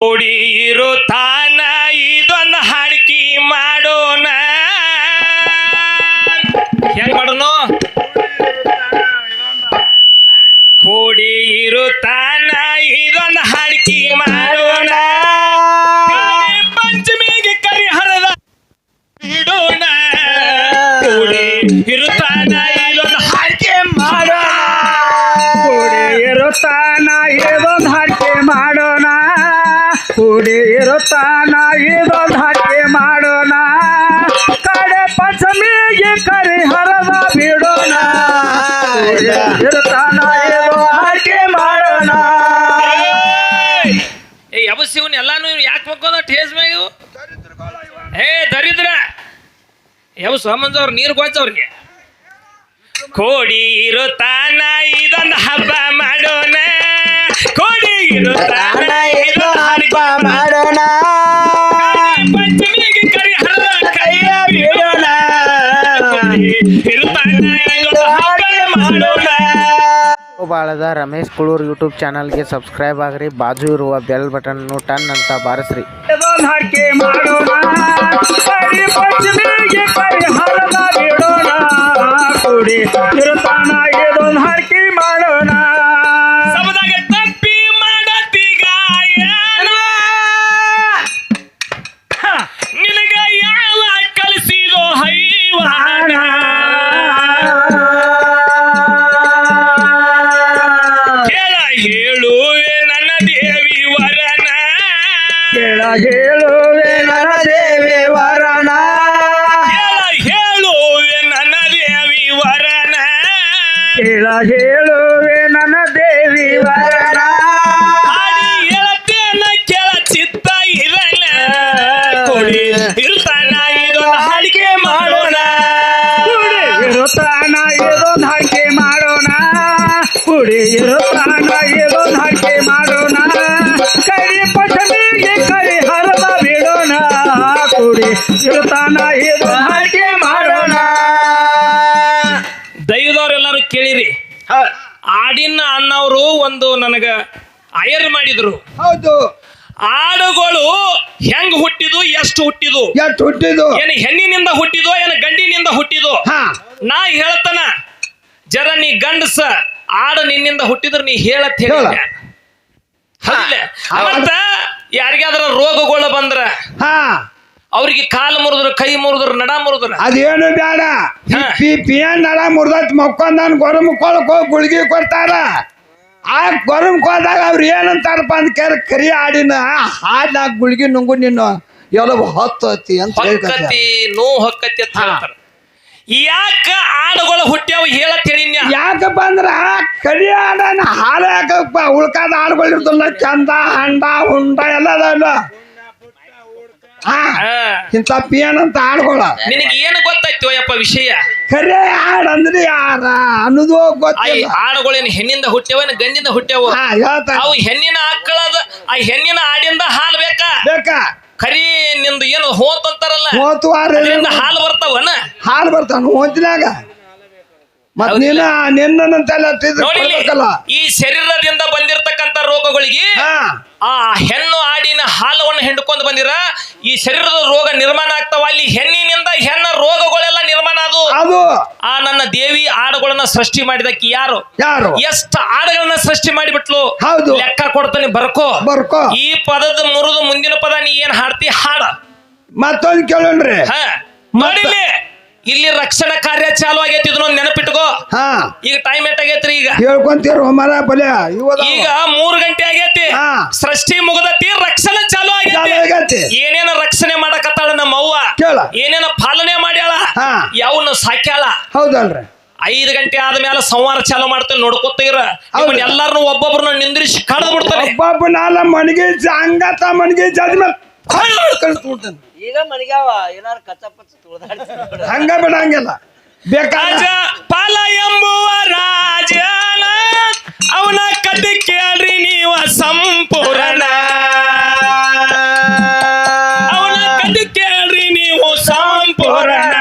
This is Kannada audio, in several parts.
ಕೂಡಿ ಇರುತ್ತಾನ ಇದೊಂದು ಹಾಡಿಕೆ ಮಾಡೋಣ. ಕಡೆ ಪಂಚಮಿಗೆ ಕರಿ ಹರದ ಬಿಡೋಣ. ಇರುತ್ತಾನ ಇದೊಂದು ಹಾಡಿಕೆ ಮಾಡೋಣ. ಏ ಯಬಸ್ ಇವನ್ ಎಲ್ಲಾನು ಯಾಕೆ ಮಕ್ಕೋದ ಟೇಸ್ ಮ್ಯಾಗ? ಏ, ದರಿದ್ರ. ಯಬಸ್ ಮಂಜ ಅವ್ರ ನೀರು ಗೊತ್ತ ಅವ್ರಿಗೆ? ಕೋಡಿ ಇರುತ್ತಾನ ಇದೊಂದು ಹಬ್ಬ ಮಾಡೋಣ. ಕೋಡಿ ಇರುತ್ತಾನ ಇದೊಂದು ಹಬ್ಬ ಮಾಡೋಣ ಪಂಚಮಿಗೆ ಕರಿ ಹರದ ಕೈಯ ಬಿಡೋಣ ಕೋಡಿ ಇರುತ್ತಾನ ಇದೊಂದು ಹಬ್ಬ ಮಾಡೋಣ ಬಾಳದ ರಮೇಶ್ ಕುಳೂರ್ ಯೂಟ್ಯೂಬ್ ಚಾನಲ್ಗೆ ಸಬ್ಸ್ಕ್ರೈಬ್ ಆಗ್ರಿ ಬಾಜು ಇರುವ ಬೆಲ್ ಬಟನ್ ಟನ್ ಅಂತ ಬಾರಿಸ್ರಿ. ಇದೊಂದು ಮಾಡೋಣ ಕರಿ ಪಟಮಿಗೆ ಕರಿ ಹರದ ಬಿಡೋಣ ಕುಡಿ ಮಾಡೋಣ ದೈವದವ್ರೆಲ್ಲರೂ ಕೇಳಿರಿ. ಆಡಿನ ಅಣ್ಣವರು ಒಂದು ನನಗ ಅಯರ್ ಮಾಡಿದ್ರು. ಹೌದು. ಆಡುಗಳು ಹೆಂಗ್ ಹುಟ್ಟಿದು ಎಷ್ಟು ಹುಟ್ಟಿದು ಎಷ್ಟು ಹುಟ್ಟಿದು ಏನು ಹೆಣ್ಣಿನಿಂದ ಹುಟ್ಟಿದೋ ಏನು ಗಂಡಿನಿಂದ ಹುಟ್ಟಿದೋ ನಾ ಹೇಳ್ತಾನ ಜರ ನೀ ಗಂಡಸ ಆಡು ನಿನ್ನಿಂದ ಹುಟ್ಟಿದ್ರು ನೀ ಹೇಳತ್ ಹೇಳ. ಮತ್ತ ಯಾರಿಗಾದ್ರ ರೋಗಗಳು ಬಂದ್ರ ಹಾ. ಅವ್ರಿಗೆ ಕಾಲು ಮುರಿದ್ರು ಕೈ ಮುರಿದ್ರು ನಡ ಮುರಿದ್ರು. ಅದೇನು ಬೇಡ. ಹಾ. ಪಿ ಪಿ ಎನ್ ನಡ ಮುರ್ದತ್ ಮಕ್ಕೊಂದನ್ ಗೊರಮ್ ಕೊಳಕ್ ಹೋಗಿ ಗುಳಿಗೆ ಕೊಡ್ತಾರ. ಆ ಗೊರಮ್ ಹೋದಾಗ ಅವ್ರು ಏನಂತಾರಪ್ಪ ಅಂತ ಕೇಳ ಕರಿ ಆಡಿನ ಹಾಡ್ನಾಗ ಗುಳಿಗೆ ನುಂಗು ನಿನ್ನ. ಎಲ್ಲ ಹೊತ್ತತಿ ಅಂತ ಹೊಕ್ಕತಿ ನೋ ಹೊಕ್ಕತಿ ಅಂತ ಹೇಳ್ತಾರ. ಯಾಕ ಆಡುಗಳು ಹುಟ್ಟ್ಯಾವ ಹೇಳತ್ತೇಳಿ ಯಾಕಪ್ಪ ಅಂದ್ರ ಕರಿ ಆಡನ ಹಾಲು ಯಾಕಪ್ಪ? ಉಳ್ಕಾದ ಆಡುಗಳು ಇರ್ತಲ್ಲ ಚಂದ ಹಂಡ ಹುಂಡ ಎಲ್ಲ ಅದಲ್ಲ ಆ, ಇಂಥ ಅಂತ ಆಡ್ಕೊಳ ನಿನಗೆ ಏನು ಗೊತ್ತಾಯ್ತು ಅಯ್ಯಪ್ಪ ವಿಷಯ? ಕರೆ ಹಾಡ್ ಅಂದ್ರೆ ಯಾರ ಅನ್ನೋದು ಗೊತ್ತಿಲ್ಲ. ಆಡುಗಳೇನು ಹೆಣ್ಣಿಂದ ಹುಟ್ಟ್ಯಾವ ಗಂಡಿಂದ ಹುಟ್ಟ್ಯಾವ? ಅವು ಹೆಣ್ಣಿನ ಆಕಳದ ಆ ಹೆಣ್ಣಿನ ಆಡಿಂದ ಹಾಲು ಬೇಕಾ ಬೇಕಾ? ಖರೀ ನಿಂದು ಏನು ಹೋತ್ ಅಂತಾರಲ್ಲ? ವಾರ ಹಾಲು ಬರ್ತಾವನ? ಹಾಲು ಬರ್ತಾವ ಹೊಂಚಿನಾಗ ಮತ್ ನೀನ ನಿನ್ನಂತೆಲ್ಲ ನೋಡಿ ಇಲ್ಲಿ, ಕೊಡ್ಬೇಕಲ್ಲ? ಈ ಶರೀರದಿಂದ ಬಂದಿರತಕ್ಕಂತ ರೋಗಗಳಿಗೆ ಆ ಹೆಣ್ಣು ಆಡಿನ ಹಾಲವನ್ನು ಹಿಂಡ್ಕೊಂಡು ಬಂದಿರ ಈ ಶರೀರದ ರೋಗ ನಿರ್ಮಾಣ ಆಗ್ತಾವ ಅಲ್ಲಿ ಹೆಣ್ಣಿನಿಂದ ಹೆಣ್ಣ ರೋಗಗಳೆಲ್ಲ ನಿರ್ಮಾಣ ಅದು ಅದು. ಆ ನನ್ನ ದೇವಿ ಆಡುಗಳನ್ನ ಸೃಷ್ಟಿ ಮಾಡಿದಕ್ಕೆ ಯಾರು? ಯಾರು? ಎಷ್ಟು ಆಡುಗಳನ್ನ ಸೃಷ್ಟಿ ಮಾಡಿಬಿಟ್ಲು? ಹೌದು. ಲೆಕ್ಕ ಕೊಡ್ತಾನೆ ಬರ್ಕೋ. ಬರ್ಕೋ. ಈ ಪದದ ಮುರಿದು ಮುಂದಿನ ಪದ ನೀ ಏನ್ ಹಾಡ್ತಿ? ಹಾಡ. ಮತ್ತೊಂದು ಕೇಳೋಣ್ರಿ. ಹ. ನೋಡಿಲಿ ಇಲ್ಲಿ ರಕ್ಷಣಾ ಕಾರ್ಯ ಚಾಲು ಆಗೈತಿ ಇದನ್ನ ನೆನಪಿಟ್ಕೋ. ಹಾ. ಈಗ ಟೈಮ್ ಎಷ್ಟಾಗೈತ್ರಿ ಈಗ. ಹೇಳ್ಕೊಂತೀರ ಮರ ಬಲೆ ಇವದ ಈಗ ಮೂರು ಗಂಟೆ ಆಗೈತಿ. ಹಾ. ಸೃಷ್ಟಿ ಮುಗದತಿ ರಕ್ಷಣೆ ಚಾಲು ಚಾಲು ಆಗೈತಿ. ಆಗೈತಿ. ಏನೇನ ರಕ್ಷಣೆ ಮಾಡಕತ್ತಾಳ ನಮ್ಮ ಅವ್ವ ಕೇಳ. ಏನೇನ ಪಾಲನೆ ಮಾಡ್ಯಾಳ? ಹಾ. ಯಾವನ್ನ ಸಾಕ್ಯಾಳ? ಹೌದಲ್ರಿ. ಐದು ಗಂಟೆ ಆದ್ಮೇಲೆ ಸಂವಾರ ಚಾಲು ಮಾಡ್ತೇನೆ ನೋಡ್ಕೊತ ಇರ. ಹೌದು. ಎಲ್ಲಾರನು ಒಬ್ಬೊಬ್ರನ್ನ ನಿಂದ್ರಿಸಿ ಕಳೆದು ಬಿಡ್ತಾರೆ. ಒಬ್ಬೊಬ್ಬ ನಾಲ ಮಣಿಗೆ ಅಂಗತ ಮಣಿಗೆ ಜಾದ್ಮೇಲೆ ಕಳಿಸ್ಬಿಡ್ತಾನೆ ಈಗ ಮನಗ್ಯಾವ ಏನಾರು ಕಚ್ಚ ಪಚ್ಚ ತುಳ್ದಾಡ್ತೀನಿ ಹಂಗ ಬಿಡಂಗಿಲ್ಲ. ಬೇಕಾದ ರಾಜ ಪಾಲ ಎಂಬುವ ರಾಜನ ಅವನ ಕತೆ ಕೇಳ್ರಿ ನೀವ ಸಂಪೂರ್ಣ. ಅವನ ಕತೆ ಕೇಳ್ರಿ ನೀವು ಸಂಪೂರ್ಣ.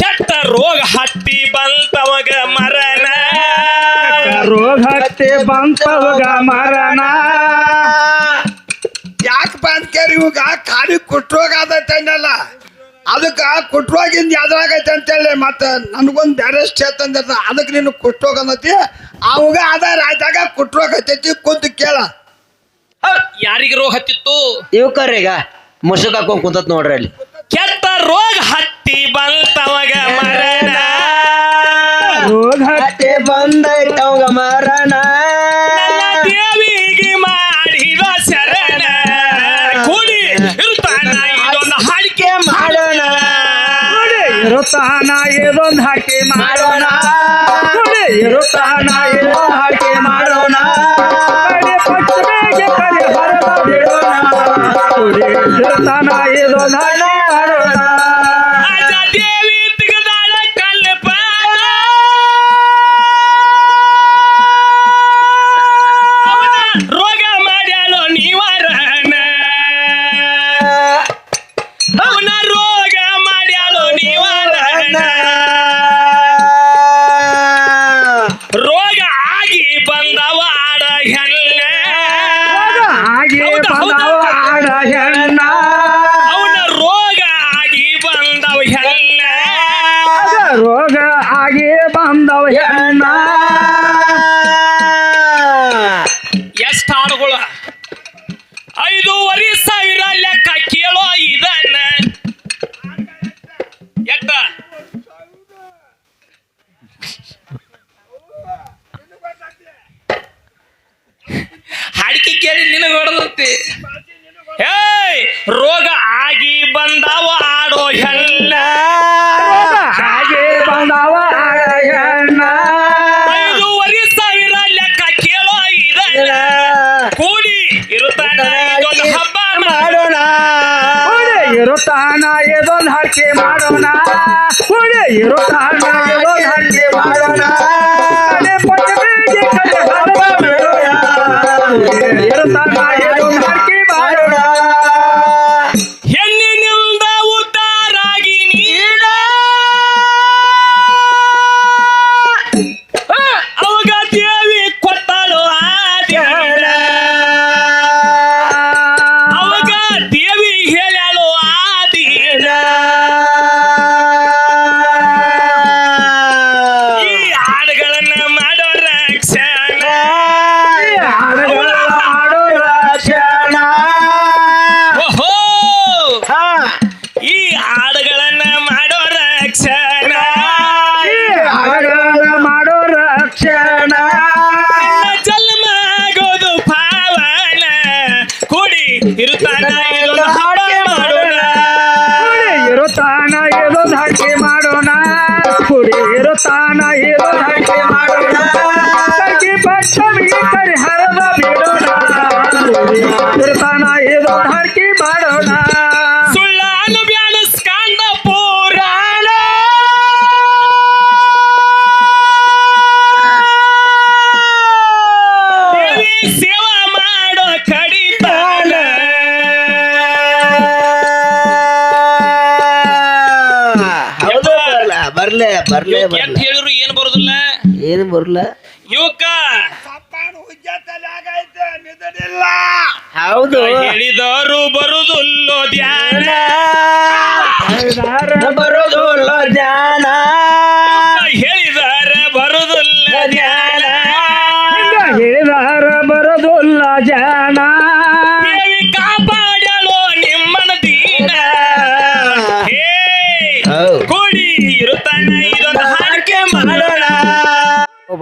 ಕೆಟ್ಟ ರೋಗ ಹತ್ತಿ ಬಂತವಾಗ ಮರಣ. ರೋಗ ಹತ್ತಿ ಬಂತವಾಗ ಮರಣ. ಕೇಳಿ ಇವಾಗ ಖಾಲಿ ಕುಟ್ರೋಗ ಅಂದಲ್ಲ. ಅನ್ನಲ್ಲ ಅದಕ್ಕೆ ಕುಟ್ರೋಗಿಂದ ಯಾವ್ದಾಗೈತೆ ಅಂತೇಳಿ ಮತ್ತೆ ನನಗೊಂದು ಬೇರೆ ಸ್ಟೇಟ್ ಅಂದಿರ್ತ ಅದಕ್ಕೆ ನೀನು ಕುಟ್ರೋಗ ಅನ್ನತಿ ಅವಾಗ ಅದ ಆಯ್ತಾಗ ಕುಟ್ರೋಗ ಹತ್ತೈತಿ ಕುಂತು ಕೇಳ. ಯಾರಿಗೆ ರೋಗ ಹತ್ತಿತ್ತು? ಇವಕ್ಕರ್ರೀಗ ಮುಸುಕ್ ಹಾಕೊಂಡ್ ಕುಂತತ್ ನೋಡ್ರಿ ಅಲ್ಲಿ. ಕೆಟ್ಟ ರೋಗ ಹತ್ತಿ ಬಂತವಾಗ ಮರಣ. ರೋಗ ಹತ್ತೆ ಬಂದೈತವಾಗ ಮರಣ. ಇರುತ್ತಾನ ಇದೊಂದು ಹಾಕಿ ಮಾಡೋಣ ನೋಡಿ, ಇರುತ್ತಾನ ಇದೊಂದು ಹಾಕಿ ಮಾಡೋಣ ಕಡೆ ಪಶ್ಚಿಮೆಗೆ ಕಡೆ ಹೊರಗ ಬಿಡೋಣ ನೋಡಿ, ಇರುತ್ತಾನ ಇದೊಂದು ಹಾಕಿ ಬರ್ಲ ಬರ್ಲೆ ಬರ್ಲೆ. ಅಂತ ಬರ್ಲೆ ಹೇಳಿದ್ರು ಏನ್ ಬರುದಿಲ್ಲ? ಏನು ಬರ್ಲ? ಇವಕ್ಕ ಹೌದು. ಹೇಳಿದರು ಬರುದಿಲ್ಲೋ ಧ್ಯಾನ. ಬರೋದು ಜ್ಞಾನ ಹೇಳಿದಾರ ಬರುದಿಲ್ಲ ಧ್ಯಾನ. ಹೇಳಿದಾರ ಬರೋದಿಲ್ಲ ಜಾಣ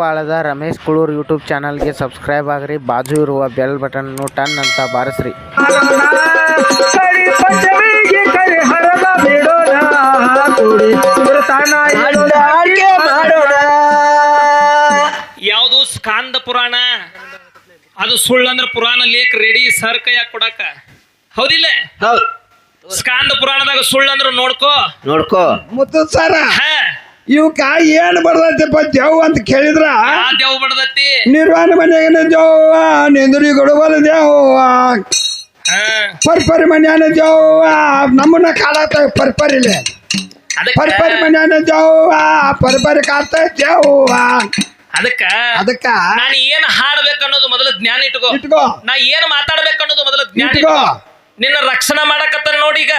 ಬಾಳದ ರಮೇಶ್ ಕುಳೂರ್ ಯೂಟ್ಯೂಬ್ ಚಾನಲ್ಗೆ ಸಬ್ಸ್ಕ್ರೈಬ್ ಆಗ್ರಿ. ಬಾಜು ಇರುವ ಬೆಲ್ ಬಟನ್ನು ಟನ್ ಅಂತ ಬಾರಿಸ್ರಿ. ಯಾವುದು ಸ್ಕಾಂದ ಪುರಾಣ? ಅದು ಸುಳ್ಳಂದ್ರ ಪುರಾಣ ಲೇಖ ರೆಡಿ ಸರ್ ಕೈಯಾಗ ಕೊಡಾಕ. ಹೌದಿಲ್ಲ? ಹೌದು. ಸ್ಕಾಂದ ಪುರಾಣದಾಗ ಸುಳ್ಳಂದ್ರ ನೋಡ್ಕೋ. ನೋಡ್ಕೋ. ಮುತ್ತು ಸರ? ಹಾ. ಇವಕ್ಕ ಏನ್ ಬರ್ತೈತಿಪ್ಪ ದೇವ್ ಅಂತ ಕೇಳಿದ್ರ? ದೇವ್ ಬಡದತಿ ನಿರ್ವಾಣ ಮನೆಯಾಗನ ದೇವ್ವ ನಿಂದ್ರಿ ಗಡುಬಲ ದೇವ ಹಾ. ಪರ್ಪರಿ ಮನ್ಯಾನ ದೇವ್ವ. ನಮ್ಮನ್ನ ಕಾಡತ್ತ ಪರ್ಪರಿಲೆ. ಅದಕ್ಕ ಪರ್ಪರಿ ಮನ್ಯಾನ ದೇವ್ವ ಪರ್ಪರಿ ಕಾತ ದೇವ್ವ. ಅದಕ್ಕ ಅದಕ್ಕ ನಾನು ಏನ್ ಹಾಡ್ಬೇಕು ಅನ್ನೋದು ಮೊದಲು ಜ್ಞಾನ ಇಟ್ಕೋ. ಇಟ್ಕೋ. ನಾ ಏನ್ ಮಾತಾಡ್ಬೇಕು ಅನ್ನೋದು ಮೊದಲು ಜ್ಞಾನ ಇಟ್ಕೋ. ಇಟ್ಕೋ. ನಿನ್ನ ರಕ್ಷಣೆ ಮಾಡಕತ್ತಾರ ನೋಡಿ ಈಗ.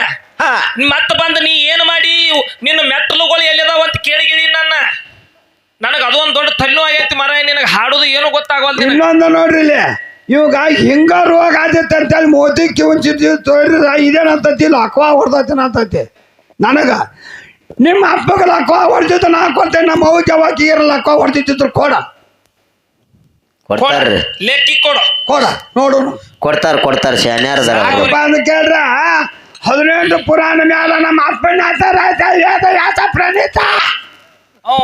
ಮತ್ತ ಬಂದ್ ನೀ ಏನು ಮಾಡಿ? ನಿನ್ನ ಮೆಟ್ಟಲುಗಳು ಎಲ್ಲಿದಾವ ಅಂತ ಕೇಳಿಗಿಳಿ ನನ್ನ. ನನಗ ಅದೊಂದು ದೊಡ್ಡ ತಲ್ಲು ಆಗೈತಿ ಮರ ನಿನಗೆ ಹಾಡೋದು ಏನು ಗೊತ್ತಾಗವಲ್ದು ಇನ್ನೊಂದು ನೋಡ್ರಿ ಇಲ್ಲಿ. ಇವಾಗ ಹಿಂಗ ರೋಗ ಆದಿತ್ತ ಅಂತ ಹೇಳಿ ಮೋದಿ ಕಿವಂಚಿದ್ವಿ ತೋರಿದ್ರ ಇದೇನಂತತಿ ಲಕ್ವಾ ಹೊಡ್ದೈತಿ ಅಂತತಿ? ನನಗ. ನಿಮ್ಮ ಅಪ್ಪಗಳು ಲಕ್ವಾ ಹೊಡ್ತಿತ್ತು ನಾ ಕೊಡ್ತೇನೆ ನಮ್ಮ ಅವ್ಗೆ ಯಾವಾಗ ಇರಲ್ಲ ಲಕ್ವಾ ಹೊಡ್ದಿತ್ತಿದ್ರು ಕೊಡ. ಕೊಡ್ತಾರ ಲೇಖಿ ಕೊಡು. ಕೊಡ ನೋಡೋಣ. ಕೊಡ್ತಾರ ಕೊಡ್ತಾರ ಶಾನ್ಯಾರ ಕೇಳ್ರ ಹದಿನೆಂಟು ಪುರಾಣ ಮ್ಯಾಲ ನಮ್ಮ ಅಪ್ಪಣ್ಣ ಯಾತ ಪ್ರಣೀತ. ಓ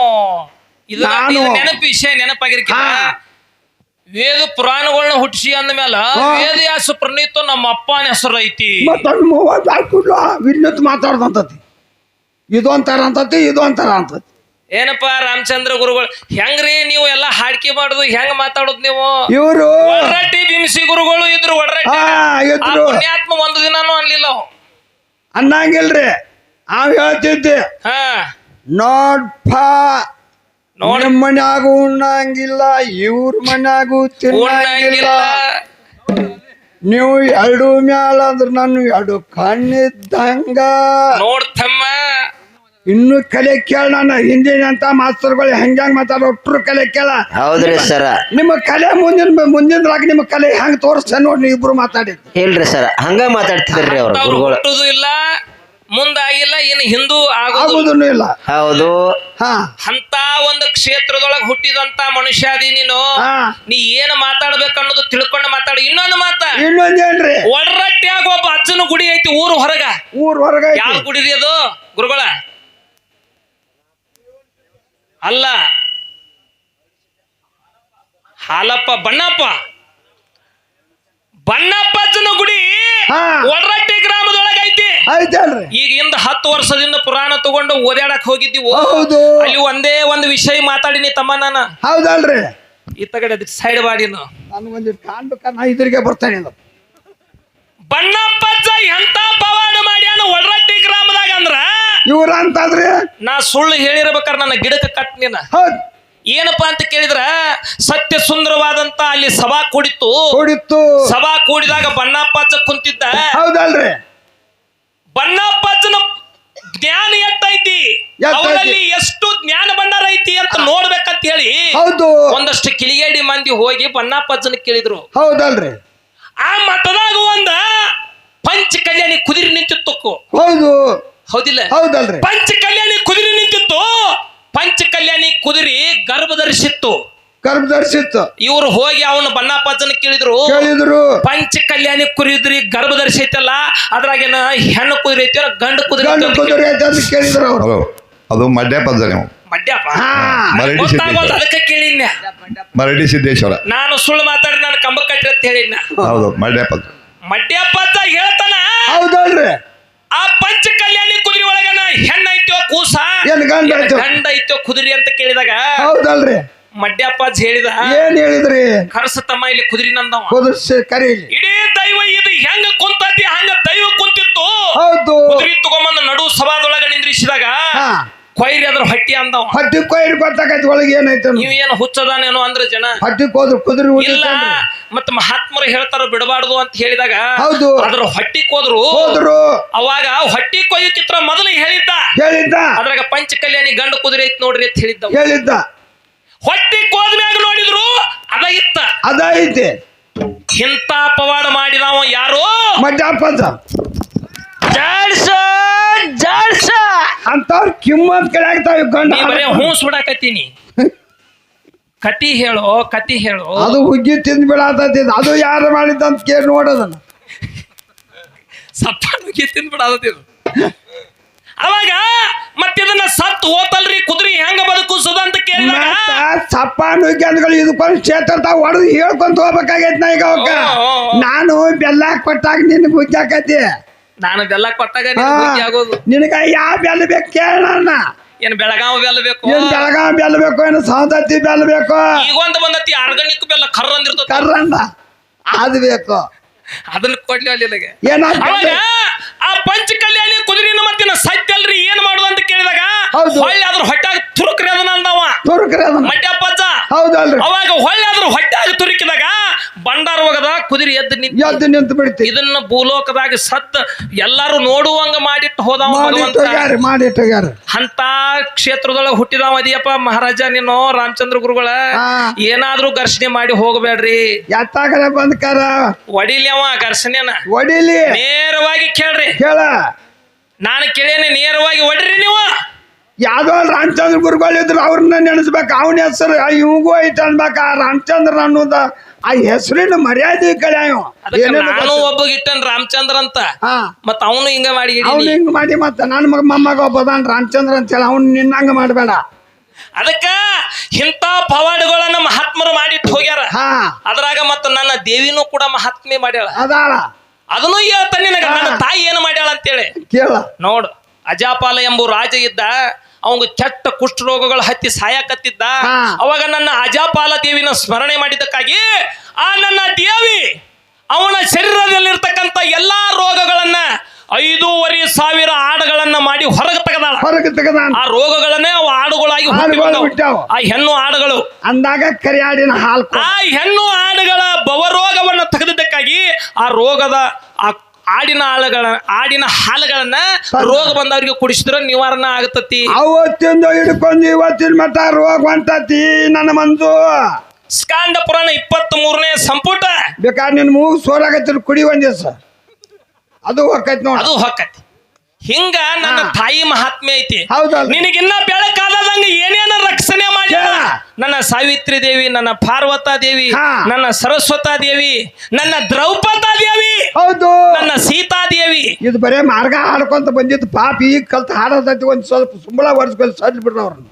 ಇದು ನಾನು- ಇದು ನೆನಪು ವಿಷಯ ನೆನಪಾಗಿರ್ಕಿಲ್ಲ. ಹಾ. ವೇದ ಪುರಾಣಗಳನ್ನ ಹುಟ್ಟಿಸಿ ಅಂದ ಮೇಲೆ ವೇದ ಯಾಸ ಪ್ರಣೀತ ನಮ್ಮ ಅಪ್ಪನ ಹೆಸರು ಐತಿ. ಮತ್ತೊಂದು ಮೂವತ್ತು ವಿದ್ಯುತ್ ಮಾತಾಡ್ದಂತತಿ. ಇದು ಅಂತಾರ ಅಂತತಿ ಇದು ಅಂತಾರ ಅಂತತಿ. ಏನಪ್ಪ ರಾಮಚಂದ್ರ ಗುರುಗಳು ಹೆಂಗ್ರಿ ನೀವು ಎಲ್ಲ ಹಾಡ್ಕೆ ಮಾಡುದು ಹೆಂಗ್ ಮಾತಾಡೋದು ನೀವು? ಇವರು ಒಡರಟ್ಟಿ ಬಿಂಸಿ ಗುರುಗಳು ಇದ್ರು ಒಡರಟ್ಟಿ ಆ, ಆ ಇದ್ರು. ಪುಣ್ಯಾತ್ಮ ಒಂದು ದಿನಾನು ಅನ್ಲಿಲ್ಲ. ಅವ. ಅನ್ನಂಗಿಲ್ರಿ ನಾವ್ ಹೇಳ್ತಿದ್ದೆ ಹಾ. ನೋಡ್ಪ ನೋಡ್ ಮನ್ಯಾಗೂ ಉಣ್ಣಂಗಿಲ್ಲ ಇವ್ರ ಮನ್ಯಾಗೂ ತಿನ್ನಂಗಿಲ್ಲ. ಉಣ್ಣಂಗಿಲ್ಲ. ನೀವು ಎರಡು ಮ್ಯಾಲ ಅಂದ್ರ ನಾನು ಎರಡು ಕಣ್ಣಿದ್ದಂಗ. ನೋಡ್ತಮ್ಮ ಇನ್ನು ಕಲೆ ಕೇಳ ನನ್ನ ಹಿಂದಿನಂತ ಮಾಸ್ತರ್ಗಳು ಹೆಂಗ್ ಮಾತಾಡೋ ಒಟ್ರು ಕಲೆ ಕೇಳ. ಹೌದ್ರಿ ಸರ. ನಿಮ್ಮ ಕಲೆ ಮುಂದಿನ ಮುಂದಿನದ್ರಾಗ ನಿಮ್ಮ ಕಲೆ ಹೆಂಗ್ ತೋರಿಸ್ತ ನೋಡಿ ಇಬ್ರು ಮಾತಾಡಿದ್. ಹೇಳ್ರಿ ಸರ. ಹಂಗ ಮಾತಾಡ್ತಿದ್ರಿ ಅವ್ರ ಅವ್ರು ಗುರುಗಳು. ಹುಟ್ಟುದು ಇಲ್ಲ ಮುಂದಾಗಿಲ್ಲ ಇನ್ನು ಹಿಂದೂ ಆಗೋದು. ಇಲ್ಲ. ಹೌದು. ಹಾ. ಅಂತ ಒಂದು ಕ್ಷೇತ್ರದೊಳಗೆ ಹುಟ್ಟಿದಂತ ಮನುಷ್ಯ ಅದಿ ನೀನು. ಹಾ. ನೀ ಏನ್ ಮಾತಾಡ್ಬೇಕು ಅನ್ನೋದು ತಿಳ್ಕೊಂಡು ಮಾತಾಡು. ಇನ್ನೊಂದು ಮಾತ. ಇನ್ನೊಂದೇನ್ರಿ ಒಡ್ರಟ್ಟ್ಯಾಗ ಒಬ್ಬ ಅಜ್ಜನ ಗುಡಿ ಐತಿ ಊರು ಹೊರಗ. ಊರ್ ಹೊರಗ ಯಾವ ಗುಡಿ ರೀ ಅದು? ಗುರುಗಳ ಅಲ್ಲ. ಹಾಲಪ್ಪ ಬಣ್ಣಪ್ಪ. ಬಣ್ಣಪ್ಪ ಅಜ್ಜನ ಗುಡಿ ಒಡರಟ್ಟಿ ಗ್ರಾಮದೊಳಗ ಐತಿ ಈಗ ಇಂದ ಹತ್ತು ವರ್ಷದಿಂದ ಪುರಾಣ ತಗೊಂಡು ಓದಾಡಕ್ ಹೋಗಿದ್ದೀವಿ? ಹೌದು. ಅಲ್ಲಿ ಒಂದೇ ಒಂದು ವಿಷಯ ಮಾತಾಡಿನಿ ತಮ್ಮ ನಾನು. ಹೌದಲ್ರಿ. ಈ ತಗಡೆ ಸೈಡ್ ಮಾಡಿ ನಾನು. ಇದ್ರಿಗೆ ಬರ್ತಾನೆ ಬಣ್ಣಪ್ಪಜ್ಜ ಎಂತ ಪವಾಡ ಮಾಡ್ಯಾನ ಒಡ್ರಟ್ಟಿ ಗ್ರಾಮದಾಗ ಅಂದ್ರ ಇವ್ರ ಅಂತಾದ್ರೆ ನಾ ಸುಳ್ಳು ಹೇಳಿರ್ಬೇಕಾರ ನನ್ನ ಗಿಡಕ್ಕೆ ಕಟ್ ನೀನ. ಹೌದ್. ಏನಪ್ಪಾ ಅಂತ ಕೇಳಿದ್ರ ಸತ್ಯ ಸುಂದರವಾದಂತ ಅಲ್ಲಿ ಸಭಾ ಕೂಡಿತ್ತು. ಕೂಡಿತ್ತು. ಸಭಾ ಕೂಡಿದಾಗ ಬಣ್ಣಪ್ಪಾಜ ಕುಂತಿದ್ದ. ಹೌದಲ್ರಿ. ಬಣ್ಣಪ್ಪಾಜನ ಜ್ಞಾನ ಎತ್ತೈತಿ. ಅವರಲ್ಲಿ ಎಷ್ಟು ಜ್ಞಾನ ಭಂಡಾರ ಐತಿ ಅಂತ ನೋಡ್ಬೇಕಂತ ಹೇಳಿ ಹೌದು. ಒಂದಷ್ಟು ಕಿಲಿಗೇಡಿ ಮಂದಿ ಹೋಗಿ ಬಣ್ಣಪ್ಪಾಜನ ಕೇಳಿದ್ರು. ಹೌದಲ್ರಿ. ಆ ಮಠದಾಗ ಒಂದ ಪಂಚ ಕಲ್ಯಾಣಿ ಕುದಿರಿ ನಿಂತಿತ್ತು ಹೌದು. ಹೌದಿಲ್ಲ. ಹೌದಲ್ರಿ. ಪಂಚ ಕಲ್ಯಾಣಿ ಕುದುರೆ ನಿಂತಿತ್ತು. ಪಂಚ ಕಲ್ಯಾಣಿ ಕುದುರೆ ಗರ್ಭ ಧರಿಸಿತ್ತು ಗರ್ಭ ಧರಿಸಿತ್ತು ಇವರು ಹೋಗಿ ಅವನ ಬಣ್ಣಪ್ಪಜ್ಜನ ಕೇಳಿದ್ರು. ಕೇಳಿದ್ರು. ಪಂಚ ಕಲ್ಯಾಣಿ ಕುರಿದ್ರಿ ಗರ್ಭ ಧರಿಸೈತಲ್ಲ ಅದ್ರಾಗೇನ ಹೆಣ್ಣು ಕುದುರೆ ಐತಿ ಗಂಡು ಕುದುರೆ ಗಂಡು ಕುದುರೆ ಅಂತ ಕೇಳಿದ್ರು. ಅವರು. ಹಲೋ ಅದು ಮಡ್ಯ ಪದ ನೀವು. ಮಡ್ಯಪ್ಪ? ಮರಡಿ ಗೊತ್ತಾಗೋದು ಸಿದ್ದೇಶ್ವರ. ಅದಕ್ಕೆ ಕೇಳಿನ ಮರಡಿ ಸಿದ್ದೇಶ್ವರ. ನಾನು ಸುಳ್ಳು ಮಾತಾಡಿ ನಾನು ಕಂಬ ಕಟ್ಟಿ ಅಂತ ಹೇಳಿನ ಹೌದು ಮಡ್ಯ ಪದ ಅಂತ ಹೇಳ್ತಾನ. ಹೌದಲ್ರಿ. ಆ ಪಂಚ ಕಲ್ಯಾಣಿ ಕುದುರೆ ಒಳಗ ಹೆಣ್ಣ ಐತೋ ಕೂಸ? ಏನ್ ಗಂಡ ಐತೋ? ಗಂಡ ಐತೋ ಕುದುರೆ ಅಂತ ಕೇಳಿದಾಗ ಹೌದಲ್ರಿ. ಮಡ್ಯಪ್ಪಾಜ್ ಹೇಳಿದ ಏನ್ ಹೇಳಿದ್ರಿ? ಕರ್ಸ ತಮ್ಮ ಇಲ್ಲಿ ಕುದುರೆ ನಂದವ. ಕರಿ ಇಡೀ ದೈವ ಇದು ಹೆಂಗ ಕುಂತತಿ ಹಂಗ ದೈವ ಕುಂತಿತ್ತು. ಹೌದು. ಕುದುರೆ ತಗೊಂಬಂದ ನಡು ಸಭಾದೊಳಗ ನಿಂದ್ರಿಸಿದಾಗ ಕೊಯ್ರಿ ಅದ್ರ ಹಟ್ಟಿ ಅಂದವ. ಹಟ್ಟಿ ಕೊಯ್ರಿ ಗೊತ್ತಾಗೈತಿ ಒಳಗೆ ಏನೈತೆ ನೀವು ಏನು ಹುಚ್ಚದಾನೇನೋ ಅಂದ್ರ ಜನ? ಹಟ್ಟಿ ಹೋದ್ರು ಕುದುರೆ ಇಲ್ಲ? ಮತ್ತ ಮಹಾತ್ಮರು ಹೇಳ್ತಾರ ಬಿಡಬಾರ್ದು ಅಂತ ಹೇಳಿದಾಗ ಹೌದು. ಅದ್ರ ಹೊಟ್ಟಿ ಹೋದ್ರು ಹೋದ್ರು ಅವಾಗ ಹೊಟ್ಟಿ ಕೊಯ್ಯೋ ಚಿತ್ರ ಮೊದಲು ಹೇಳಿದ್ದ. ಹೇಳಿದ್ದ. ಅದ್ರಾಗ ಪಂಚ ಕಲ್ಯಾಣಿ ಗಂಡು ಕುದುರೆ ಐತಿ ನೋಡ್ರಿ ಅಂತ ಹೇಳಿದ್ದ ಹೇಳಿದ್ದ. ಹೊಟ್ಟಿ ಕೋದ್ಮ್ಯಾಗ ನೋಡಿದ್ರು ಅದ ಇತ್ತ. ಅದ ಐತಿ. ಇಂತ ಪವಾಡ ಮಾಡಿದವ ಯಾರು? ಮಡ್ಡಪ್ಪದ ಜಾಡ್ಸ ಜಾಡ್ಸ ಅಂತವ್ರ ಕಿಮ್ಮತ್ ಕಡೆ ಗಂಡ. ನೀ ಬರೇ ಹೂ ಸುಡಾಕತ್ತೀನಿ ಕತಿ ಹೇಳೋ ಕತಿ ಹೇಳೋ. ಅದು ಹುಗ್ಗಿ ತಿಂದ್ ಬಿಡತೈತಿ ಅದು ಯಾರು ಮಾಡಿದ್ದಂತ ಕೇಳಿ ನೋಡೋದನ್ನ ಸಪ್ಪ ನುಗ್ಗಿ ತಿಂದ್ಬಿಡಾದತಿದು ಅವಾಗ ಮತ್ತಿದನ್ನ ಸತ್ ಹೋತಲ್ರಿ ಕುದುರೆ ಹೆಂಗ ಬದುಕುಸೋದು ಅಂತ ಕೇಳಿದಾಗ ನುಗ್ಗಿ ಸಪ್ಪ ನುಗ್ಗಂದ್ಗಳು ಇದಕ್ಕೊಂದು ತಾವ್ ಹೊಡೆದು ಹೇಳ್ಕೊಂತ ಹೋಗ್ಬೇಕಾಗೈತಿ ನಾ ಈಗ ಅವಕ್ಕ. ನಾನು ಬೆಲ್ಲ ಕೊಟ್ಟಾಗ ನಿನ್ ಗುಜ್ಜಾಕತಿ ನಾನು ಬೆಲ್ಲ ಕೊಟ್ಟಾಗ ನಿನಗ್ ಬುದ್ಧಿ ಆಗೋದು. ನಿನಗ ಯಾವ ಬೆಲ್ಲ ಬೇಕು ಕೇಳಣ್ಣ ಏನ್ ಬೆಳಗಾವ್ ಬೆಲ್ಲ ಬೇಕು? ಏನ್ ಬೆಳಗಾವ್ ಬೆಲ್ಲ ಬೇಕು? ಏನು ಸೌದತ್ತಿ ಬೆಲ್ಲ ಬೇಕು? ಈಗ ಒಂದು ಬಂದತಿ ಆರ್ಗಾನಿಕ್ ಬೆಲ್ಲ ಕರ್ರ ಅಂದಿರ್ತದ ಕರ್ರಂಡ ಅದು. ಬೇಕು. ಅದನ್ನ ಕೊಡ್ಲಿ ಅಲ್ಲಿ ನನಗೆ. ಏನಾಗ್ತದೆ ಆ ಪಂಚ ಕಲ್ಯಾಣಿ ಕುದುರಿನ ಮತ್ತಿನ ಸತ್ಯಲ್ರಿ ಏನ್ ಮಾಡುದು ಅಂತ ಕೇಳಿದಾಗ ಹೌದು. ಹೊಳ್ಳಿ ಅದ್ರ ಹೊಟ್ಟಾಗ ತುರುಕ್ರಿ ಅದನ್ನ ಅಂದವ. ತುರುಕ್ರಿ ಅದನ್ನ. ಮಡ್ಯಪ್ಪಜ್ಜ ಹೌದಲ್ರಿ. ಅವಾಗ ಹೊಳ್ಳಿ ಅದ್ರ ಹೊಟ್ಟಾಗ ತುರುಕಿದಾಗ ಬಂಡಾರ ಹೋಗದ ಕುದುರೆ ಎದ್ದು ನಿಂತ. ಎದ್ದು ನಿಂತು ಬಿಡ್ತಿ. ಇದನ್ನ ಭೂಲೋಕದಾಗ ಸತ್ ಎಲ್ಲಾರು ನೋಡುವಂಗ ಮಾಡಿಟ್ಟು ಹೋದವ ಮಾಡಿಟ್ಟು ಭಗವಂತ ಹೋಗ್ಯಾರ ಮಾಡಿಟ್ಟು ಹೋಗ್ಯಾರ ಅಂತ ಕ್ಷೇತ್ರದೊಳಗ ಹುಟ್ಟಿದವ ಅದಿಯಪ್ಪ ಮಹಾರಾಜ ನೀನು ರಾಮಚಂದ್ರ ಗುರುಗಳ. ಹಾ. ಏನಾದ್ರೂ ಘರ್ಷಣೆ ಮಾಡಿ ಹೋಗಬೇಡ್ರಿ. ಎತ್ತಾಗಲ ಬಂದ್ಕಾರ. ಒಡಿಲಿ ಅವ ಘರ್ಷಣೆನ. ಒಡಿಲಿ. ನೇರವಾಗಿ ಕೇಳ್ರಿ. ಕೇಳ. ನಾನು ಕೇಳೇನೆ ನೇರವಾಗಿ ಹೊಡ್ರಿ ನೀವು. ಯಾವ್ದೋ ರಾಮಚಂದ್ರ ಗುರುಗಳು ಇದ್ರು ಅವ್ರನ್ನ ನೆನೆಸ್ಬೇಕು. ಅವನ ಹೆಸರು ಇವ್ಗೂ ಐತೆ ಅನ್ಬೇಕ. ಆ ರಾಮಚಂದ್ರ ಅನ್ನೋದ ಆ ಹೆಸರಿನ ಮರ್ಯಾದೆ ಕಳೆ ನಾನು ಒಬ್ಬ ರಾಮಚಂದ್ರ ಅಂತ. ಮತ್ತ ಅವನು ಹಿಂಗ ಮಾಡಿ ಅವ್ನು ಹಿಂಗ ಮಾಡಿ ಮತ್ತ ನನ್ನ ಮಗ ಮೊಮ್ಮಗ ಒಬ್ಬದಾನ್ ರಾಮಚಂದ್ರ ಅಂತ ಹೇಳಿ ಅವ್ನು ನಿನ್ನಂಗ ಮಾಡಬೇಡ. ಅದಕ್ಕ ಇಂಥ ಪವಾಡಗಳನ್ನ ಮಹಾತ್ಮರು ಮಾಡಿಟ್ಟು ಹೋಗ್ಯಾರ. ಹಾ. ಅದ್ರಾಗ ಮತ್ತ ನನ್ನ ದೇವಿನೂ ಕೂಡ ಮಹಾತ್ಮೆ ಮಾಡ್ಯಾಳ. ಅದಾಳ. ಅದನ್ನು ಹೇಳ್ತಾನೆ ನಿನಗ. ನನ್ನ ತಾಯಿ ಏನು ಮಾಡ್ಯಾಳ ಅಂತೇಳಿ? ಕೇಳ. ನೋಡು ಅಜಾಪಾಲ ಎಂಬ ರಾಜ ಇದ್ದ ಅವಂಗ ಕೆಟ್ಟ ಕುಷ್ಠರೋಗಗಳು ಹತ್ತಿ ಸಾಯಕತ್ತಿದ್ದ. ಅವಾಗ ನನ್ನ ಅಜಾಪಾಲ ದೇವಿನ ಸ್ಮರಣೆ ಮಾಡಿದ್ದಕ್ಕಾಗಿ ಆ ನನ್ನ ದೇವಿ ಅವನ ಶರೀರದಲ್ಲಿರ್ತಕ್ಕಂಥ ಎಲ್ಲಾ ರೋಗಗಳನ್ನ ಐದೂವರೆ ಸಾವಿರ ಆಡುಗಳನ್ನ ಮಾಡಿ ಹೊರಗೆ ತೆಗೆದಾಳ. ಹೊರಗೆ ತೆಗೆದ ಆ ರೋಗಗಳನ್ನೇ ಅವು ಆಡುಗಳಾಗಿ ಹುಟ್ಟಿ ಬಂದವು. ಆ ಹೆಣ್ಣು ಆಡುಗಳು. ಅಂದಾಗ ಕರಿಯಾಡಿನ ಹಾಲು ಆ ಹೆಣ್ಣು ಆಡುಗಳ ಬವರೋಗವನ್ನು ತೆಗೆದಿದ್ದಕ್ಕಾಗಿ ಆ ರೋಗದ ಆ ಆಡಿನ ಆಳುಗಳ ಆಡಿನ ಹಾಲುಗಳನ್ನ ರೋಗ ಬಂದವರಿಗೆ ಕುಡಿಸಿದ್ರೆ ನಿವಾರಣೆ ಆಗತತಿ. ಅವತ್ತಿಂದ ಹಿಡ್ಕೊಂಡು ಇವತ್ತಿನ ಮಟ್ಟ ರೋಗ ಹೊಂಟತಿ ನನ್ನ ಮಂಜು. ಸ್ಕಾಂದ ಪುರಾಣ ಇಪ್ಪತ್ತ್ ಮೂರನೇ ಸಂಪುಟ. ಬೇಕಾದ್ರೆ ನಿನ್ ಮೂಗು ಸೋಲಾಗತ್ತಿ ಕುಡಿ ಒಂದ್ ದಿವಸ. ಅದು ಹೊಕ್ಕೈತಿ ನೋಡ. ಅದು ಹೊಕ್ಕೈತಿ. ಹಿಂಗ ನನ್ನ. ತಾಯಿ ಮಹಾತ್ಮೆ ಐತಿ. ಹೌದಲ್ಲ ನಿನಗಿನ್ನ ಬೆಳಕಾದಂಗ ಏನೇನ ರಕ್ಷಣೆ ಮಾಡಿ. ನನ್ನ ಸಾವಿತ್ರಿ ದೇವಿ ನನ್ನ ಪಾರ್ವತಾ ದೇವಿ. ನನ್ನ ಸರಸ್ವತಾ ದೇವಿ ನನ್ನ ದ್ರೌಪದಾ ದೇವಿ ಹೌದು. ನನ್ನ ಸೀತಾ ದೇವಿ. ಇದು ಬರೇ ಮಾರ್ಗ ಹಾಡ್ಕೊಂತ ಬಂದಿತ್ತು ಪಾಪ ಈಗ ಕಲ್ತ ಹಾಡೋದೈತಿ ಒಂದ್ ಸ್ವಲ್ಪ ಸುಂಬಳ ಹೊಡ್ಸ್ಕೊಂಡು ಸದ್ ಬಿಡ್ರ ಅವ್ರನ್ನ.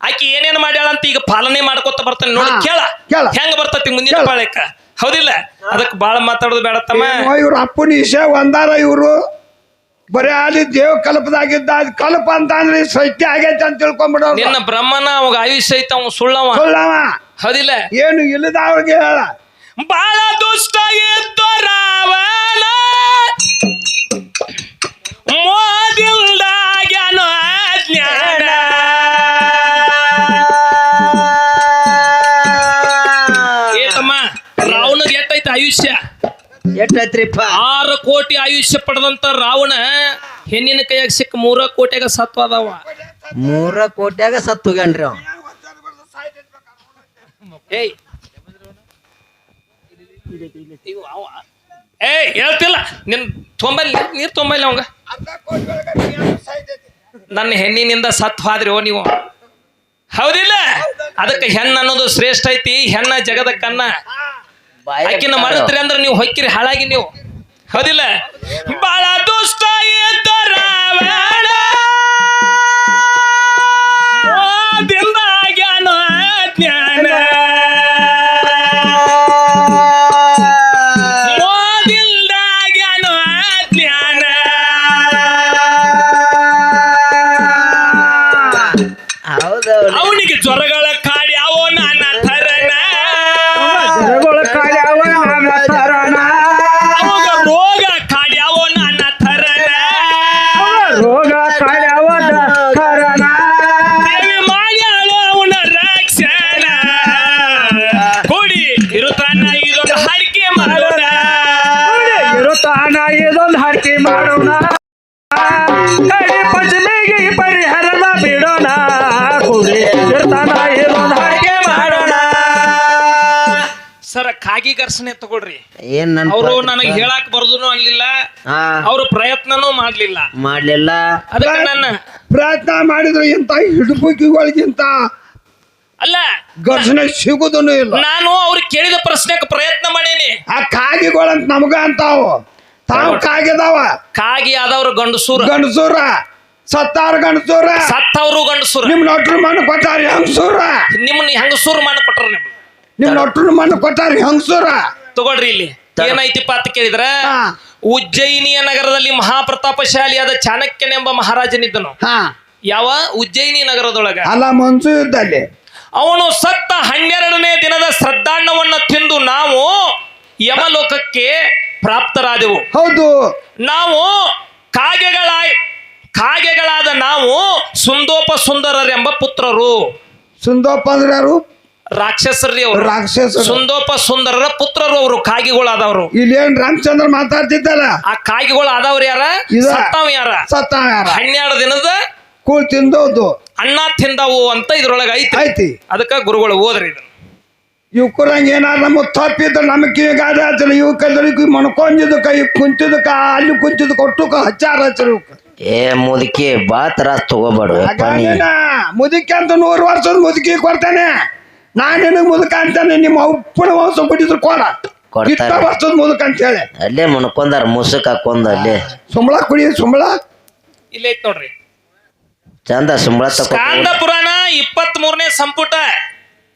ಆಕಿ ಏನೇನ್ ಮಾಡ್ಯಾಳ ಅಂತ ಈಗ ಪಾಲನೆ ಮಾಡ್ಕೊತ ಬರ್ತಾನೆ ನೋಡಿ. ಕೇಳ. ಕೇಳ. ಹೆಂಗ ಬರ್ತತಿ ಮುಂದಿನ. ಬಾಳಕ ಹೌದಿಲ್ಲ? ಅದಕ್ಕೆ ಬಾಳ ಮಾತಾಡೋದು ಬೇಡ ತಮ್ಮ. ಇವ್ರ ಅಪ್ಪನ ವಿಷಯ ಒಂದಾರ ಇವರು. ಬರೀ ಅಲ್ಲಿ ದೇವ್ ಕಲ್ಪದಾಗಿದ್ದ ಅದ್ ಕಲ್ಪ ಅಂತ ಅಂದ್ರೆ ಸತ್ಯ ಆಗೈತೆ ಅಂತ ತಿಳ್ಕೊಂಬಿಡೋರು. ನಿನ್ನ ಬ್ರಹ್ಮನ ಅವಾಗ ಆಯುಷ್ಯ ಐತ ಅವ ಸುಳ್ಳವ. ಸುಳ್ಳವ. ಹೌದಿಲ್ಲ? ಏನು ಇಲ್ಲದ ಅವ್ರಿಗೆ ಹೇಳ. ಬಾಳ ದುಷ್ಟ ಇದ್ದ ಎಷ್ಟೈತ್ರಿಪ್ಪ ಆರು ಕೋಟಿ ಆಯುಷ್ಯ ಪಡೆದಂತ ರಾವಣ ಹೆಣ್ಣಿನ ಕೈಯಾಗ ಸಿಕ್ಕ ಮೂರ ಕೋಟಿಯಾಗ ಸತ್ವ ಅದಾವ. ಮೂರ ಕೋಟ್ಯಾಗ ಸತ್ತು ಹೋಗ್ಯಾನ್ರಿ ಅವ ಏಯ್. ಇವು ಅವ. ಏಯ್ ಹೇಳ್ತಿಲ್ಲ. ನಿನ್ ತೊಂಬಲ್ಲಿ ನೀರ್ ತೊಂಬಲ್ಲಿ ಅವಂಗ. ನನ್ನ ಹೆಣ್ಣಿನಿಂದ ಸತ್ ಹೋದ್ರಿ ಓ ನೀವು. ಹೌದಿಲ್ಲ? ಅದಕ್ಕೆ ಹೆಣ್ಣು ಅನ್ನೋದು ಶ್ರೇಷ್ಠ ಐತಿ ಹೆಣ್ಣ ಜಗದ ಕನ್ನ. ಆಕಿನ ಮರೆತ್ರಿ ಅಂದ್ರೆ ನೀವು ಹೊಕ್ಕಿರಿ ಹಾಳಾಗಿ ನೀವು. ಹೌದಿಲ್ಲ? ಬಾಳ ಇರುತ್ತಾನ ಇದೊಂದು ಹಡಿಕೆ ಮಾಡೋಣ. ಇರುತ್ತಾನ ಇದೊಂದು ಹರಕೆ ಮಾಡೋಣ. ಕಡಿ ಪಂಚಮಿಗೆ ಪರಿಹಾರನ ಬಿಡೋಣ. ಕೂಡಿ ಇರ್ತಾನ ಇದೊಂದು ಹರಕೆ ಮಾಡೋಣ. ಸರ ಕಾಗಿ ಘರ್ಷಣೆ ತಗೊಳ್ರಿ. ಏನ್ ನನ್ ಅವರು ನನಗೆ ಹೇಳಕ್ ಬರ್ದುನು ಅನ್ಲಿಲ್ಲ ಹಾ. ಅವ್ರ ಪ್ರಯತ್ನನೂ ಮಾಡ್ಲಿಲ್ಲ. ಮಾಡ್ಲಿಲ್ಲ. ಅದಕ್ಕೆ ನನ್ನ ಪ್ರಯತ್ನ ಮಾಡಿದ್ರು ಇಂಥ ಹಿಡುಪುಕಿಗಳಿಗಿಂತ ಅಲ್ಲ ಘರ್ಷಣೆ ಸಿಗುದೂ ಇಲ್ಲ. ನಾನು ಅವ್ರು ಕೇಳಿದ ಪ್ರಶ್ನೆಗೆ ಪ್ರಯತ್ನ ಮಾಡೀನಿ. ಆ ಕಾಗಿಗಳಂತ ನಮಗ ಅಂತಾವು. ತಾವು ಕಾಗಿದಾವ. ಕಾಗಿ ಆದವ್ರು ಗಂಡಸೂರ. ಗಂಡಸೂರ. ಸತ್ತಾರ ಗಂಡಸೂರ. ಸತ್ತವರು ಗಂಡಸೂರ. ನಿಮ್ ನೊಟ್ರು ಮಣ್ಣು ಕೊಟ್ಟಾರ ಹೆಂಗಸೂರ? ನಿಮ್ಮನ್ನ ಹೆಂಗಸೂರ ಮಣ್ಣು ಕೊಟ್ಟರ ನಿಮ್ ನಿಮ್ ನೊಟ್ರು ಮಣ್ಣು ಕೊಟ್ಟಾರ ಹೆಂಗಸೂರ? ತಗೊಳ್ರಿ ಇಲ್ಲಿ. ಏನೈತಿ ಅಂತ ಕೇಳಿದ್ರ. ಉಜ್ಜಯಿನಿಯ ನಗರದಲ್ಲಿ ಮಹಾಪ್ರತಾಪಶಾಲಿಯಾದ ಚಾಣಕ್ಯನೆಂಬ ಮಹಾರಾಜನಿದ್ದನು. ಹಾ. ಯಾವ? ಉಜ್ಜಯಿನಿ ನಗರದೊಳಗ. ಅಲ್ಲ ಮನ್ಸು ಇದ್ದಲ್ಲಿ ಅವನು ಸತ್ತ ಹನ್ನೆರಡನೇ ದಿನದ ಶ್ರದ್ಧಾಂಡವನ್ನು ತಿಂದು ನಾವು ಯಮಲೋಕಕ್ಕೆ ಪ್ರಾಪ್ತರಾದೆವು. ಹೌದು. ನಾವು ಕಾಗೆಗಳ ಕಾಗೆಗಳಾದ ನಾವು ಸುಂದೋಪ ಸುಂದರರೆಂಬ ಪುತ್ರರು. ಸುಂದೋಪ ಅಂದ್ರೆ ಯಾರು ರಾಕ್ಷಸರಿ. ಅವರು ರಾಕ್ಷಸ ಸುಂದೋಪ ಸುಂದರರ ಪುತ್ರರು ಅವರು ಕಾಗಿಗಳಾದವರು. ಇಲ್ಲಿ ಏನ್ ರಾಮಚಂದ್ರ ಮಾತಾಡ್ತಿದ್ದಲ್ಲ? ಆ ಕಾಗಿಗಳು ಆದವ್ರು ಯಾರ. ಸತ್ತಾವ್ ಯಾರ? ಸತ್ತ ಯಾರ? ಹನ್ನೆರಡು ದಿನದ ಕೂಳ್ ತಿಂದೋದು. ಅಣ್ಣ ತಿಂದವು ಅಂತ ಇದ್ರೊಳಗೆ ಐತಿ. ಐತಿ. ಅದಕ್ಕೆ ಗುರುಗಳು ಓದ್ರಿ ಇದನ್ನ. ಇವ್ಕರಂಗ ಏನಾರ ನಮ್ಮ ತಪ್ಪಿದ್ರೆ ನಮಗೆ ಕಿವಿಗಾದ ಹಚ್ಚಲು ಇವ್ ಕೈದಳಿಗೆ ಮನ್ಕೊಂಡಿದ್ದಕ್ಕ ಇವ್ ಕುಂತಿದ್ದಕ್ಕ ಅಲ್ಲಿ ಕುಂತಿದ್ದು ಕೊಟ್ಟುಕ ಹಚ್ಚಾರ ಹಚ್ಚರು ಏ ಮುದುಕಿ ಬಾ ತ್ರಾಸ್ ತಗೋಬೇಡ ಮುದುಕಿ ಅಂತ ನೂರು ವರ್ಷದ ಮುದುಕಿ ಕೊಡ್ತೇನೆ. ನಾನು ನಿನಗೆ ಮುದುಕ ಅಂತಾನೆ ನಿಮ್ಮ ಉಪ್ಪನ ವಂಶ ಬಿಟ್ಟಿದ್ರು ಕೊಡ. ಕೊಡ್ತಾರೆ. ಇಷ್ಟ ವರ್ಷದ ಮುದುಕ ಅಂತ ಹೇಳಿ. ಅಲ್ಲೇ ಮುಣ್ಕೊಂದಾರ ಮುಸುಕ್ ಹಾಕೊಂದ ಅಲ್ಲೇ. ಸುಂಬಳ ಕುಡಿ ಸುಂಬಳ. ಇಲ್ಲ ಐತ್ ನೋಡ್ರಿ. ಚಂದ ಸಂಬಳ ಸ್ಕಾಂದ ತಕೊ ಪುರಾಣ ಇಪ್ಪತ್ತ್ ಮೂರನೇ ಸಂಪುಟ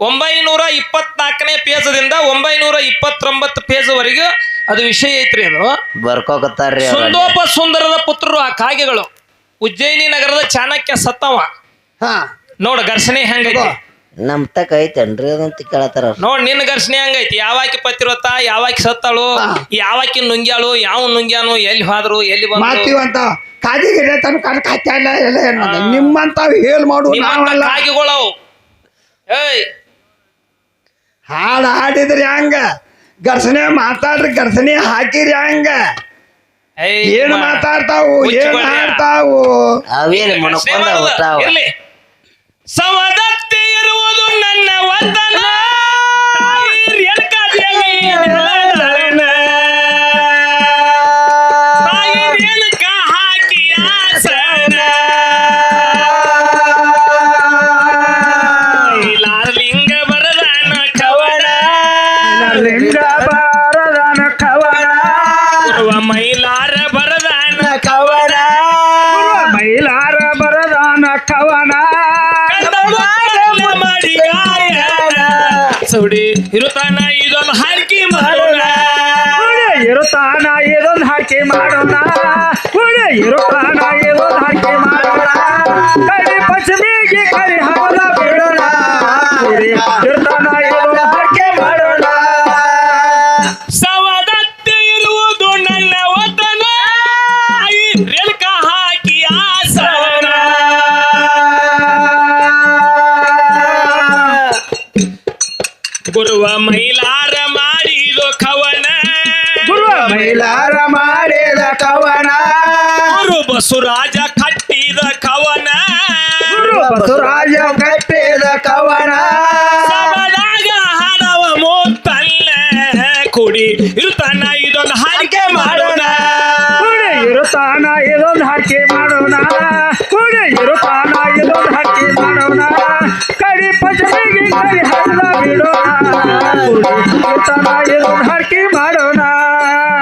ಒಂಬೈನೂರ ಇಪ್ಪತ್ನಾಲ್ಕನೇ ಪೇಜದಿಂದ ಒಂಬೈನೂರ ಇಪ್ಪತ್ತೊಂಬತ್ತು ಪೇಜ್ ವರೆಗೂ ಅದು ವಿಷಯ ಐತ್ರಿ ಅದು. ಬರ್ಕೋಕತ್ತಾರ್ರಿ ಸುಂದೋಪ ಸುಂದರದ ಪುತ್ರರು ಆ ಕಾಗೆಗಳು. ಉಜ್ಜಯಿನಿ ನಗರದ ಚಾಣಕ್ಯ ಸತ್ತವ. ಹಾ. ನೋಡ ಘರ್ಷಣೆ ಹೆಂಗೈತಿ? ನಮ್ ತಕ ಐತೇನ್ರಿ ಅದಂತ ಕೇಳತ್ತಾರ ಅವ್ರು. ನೋಡ್ ನಿನ್ನ ಘರ್ಷಣೆ ಹಂಗೈತಿ. ಯಾವಾಕಿ ಪತ್ತಿರತ್ತ ಯಾವಾಕಿ ಸತ್ತಾಳು ಯಾವಾಕಿ ನುಂಗ್ಯಾಳು ಯಾವ ನುಂಗ್ಯಾನು ಎಲ್ಲಿ ಹಾದ್ರು ಎಲ್ಲಿ ಬಂದ್ರು. ಮಾತೀವಂತ ಕಾದಿಗೆ ತನ್ನ ಕಣ್ ಕಚ್ಚಲ್ಲ ಎಲ್ಲ ಏನದ ನಿಮ್ಮಂತಾವ್ ಹೇಲ್ ಮಾಡು ನಾವಲ್ಲ. ಕಾಗೆಗಳವು. ಏಯ್. ಹಾಡು ಹಾಡಿದ್ರಿ ಹಂಗ. ಘರ್ಷಣೆ ಮಾತಾಡ್ರಿ ಘರ್ಷಣೆ ಹಾಕಿರಿ ಹಂಗ. ಏಯ್ ಏನ್ ಮಾತಾಡ್ತಾವು ಏನ್. ಹಾಡ್ತಾವು? ಅವೇನ್ ಘರ್ಷಣೆ ಮುನ್ಕೊಂಡ ಮಾಡೋದು. ಊಟ ಇರ್ಲಿ. ಸವದತ್ತಿ ಇರುವುದು ನನ್ನ ವತನ. ಇರುತ್ತಾನ ಇದೊಂದು ಹಾಕಿ ಮಾಡೋಣ. ಇರುತ್ತಾನ ಇದೊಂದು ಹಾಕಿ ಮಾಡೋಣ. ಇರುತ್ತಾನ ಗುರುವ ಮೈಲಾರ ಮಾಡಿದು ಕವನ. ಗುರು ಮೈಲಾರ ಮಾಡಿದ ಕವನ. ಗುರು ಬಸುರಾಜ ಕಟ್ಟಿದ ಕವನ. ಗುರು ಬಸುರಾಜ ಕಟ್ಟಿದ ಕವನ. ಸಬದಾಗ ಹಾಡವ ಮೋತಲ್ಲ ಕುಡಿ ಇರುತ್ತಾನ ಇದೊಂದು ಹಾಡಿಕೆ ಮಾಡೋಣ. ಕುಡಿ ಇರುತ್ತಾನ ಇದೊಂದು ಹಾಕಿ ಮಾಡೋಣ. ಕುಡಿ ಇರುತ್ತಾನ ಇದೊಂದು ಹಾಕಿ ಮಾಡೋಣ. ಕಡಿ ಪಚ್ಚಿ ಕಡಿ ಹರಿದ ಬಿಡೋಣ. ಹುಳಿ ಇರುತ್ತಾನ ಇದೊಂದು ಹಾಕಿ